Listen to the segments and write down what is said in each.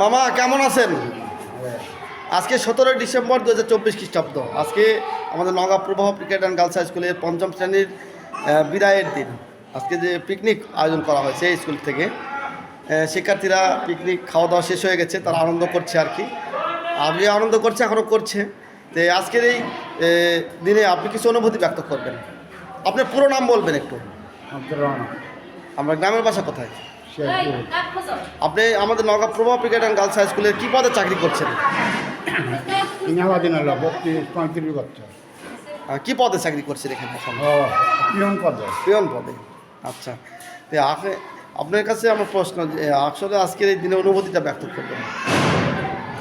মামা কেমন আছেন? আজকে সতেরোই ডিসেম্বর দু হাজার চব্বিশ খ্রিস্টাব্দ। আজকে আমাদের নগা প্রবাহ ক্রিকেট অ্যান্ড গার্লস হাই স্কুলের পঞ্চম শ্রেণির বিদায়ের দিন। আজকে যে পিকনিক আয়োজন করা হয়েছে এই স্কুল থেকে শিক্ষার্থীরা পিকনিক খাওয়া দাওয়া শেষ হয়ে গেছে তারা আনন্দ করছে আর কি। আগে আনন্দ করছে এখনও করছে। তো আজকের এই দিনে আপনি কিছু অনুভূতি ব্যক্ত করবেন? আপনার পুরো নাম বলবেন একটু। আমরা গ্রামের বাসা কোথায়? আপনি আমাদের নগা প্রভাব ক্রিকেট অ্যান্ড গার্লস হাই স্কুলের কী পদে চাকরি করছেন? কি পদে চাকরি করছেন এখানে? পিয়ন পদে। পিয়ন পদে। আচ্ছা। তো আপনার কাছে আমার প্রশ্ন যে আসলে আজকের এই দিনে অনুভূতিটা ব্যক্ত করবেন।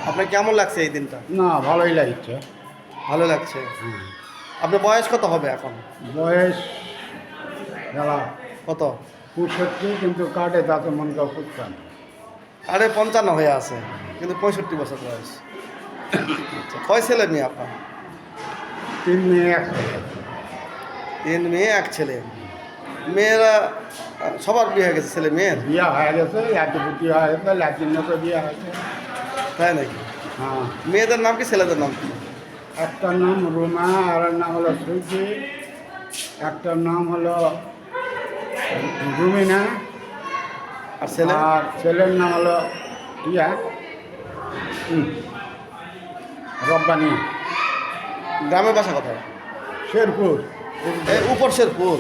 আপনার কেমন লাগছে এই দিনটা? না ভালোই লাগছে। ভালো লাগছে? আপনার বয়স কত হবে এখন? বয়স কত? পঁয়ষট্টি কিন্তু কাটে তাতে মন কাউ ফুটতাম আরে পঞ্চান্ন হয়ে আছে কিন্তু পঁয়ষট্টি বছর বয়স। কয় ছেলে মেয়ে আপনার? তিন মেয়ে এক ছেলে। তিন মেয়ে এক ছেলে। মেয়েরা সবার বিয়ে হয়ে গেছে ছেলে মেয়ের? বিয়া হয়ে গেছে লাতি পুতি হয়ে গেছে মতো বিয়া হয়েছে তাই নাকি? হ্যাঁ। মেয়েদের নাম কি ছেলেদের নাম কি? একটার নাম রুমা আর নাম হলো সুইটি একটার নাম হলো রুমিনা আর ছেলে? আর ছেলের নাম হলো ইয়া রব্বানি। গ্রামের বাসা কোথায়? শেরপুর। এই উপর শেরপুর।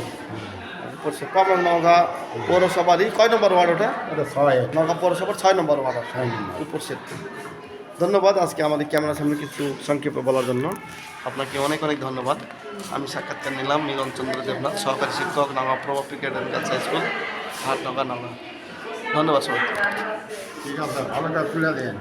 উপর শের পাবন নওগাঁ পৌরসভারই কয় নম্বর ওয়ার্ড ওটা? ওটা ছয়। নওগাঁ পৌরসভার ছয় নম্বর ওয়ার্ড। ছয় নম্বর। উপর শেরপুর। ধন্যবাদ আজকে আমাদের ক্যামেরার সামনে কিছু সংক্ষেপে বলার জন্য। আপনাকে অনেক অনেক ধন্যবাদ। আমি সাক্ষাৎকার নিলাম মিলন চন্দ্র দেবনাথ সহকারী শিক্ষক নামা প্রভাব ক্রিকেট এন্ড হাই স্কুল হাট নগা নামা ধন্যবাদ সবাই ঠিক আছে ভালো কাজ তুলে দেন।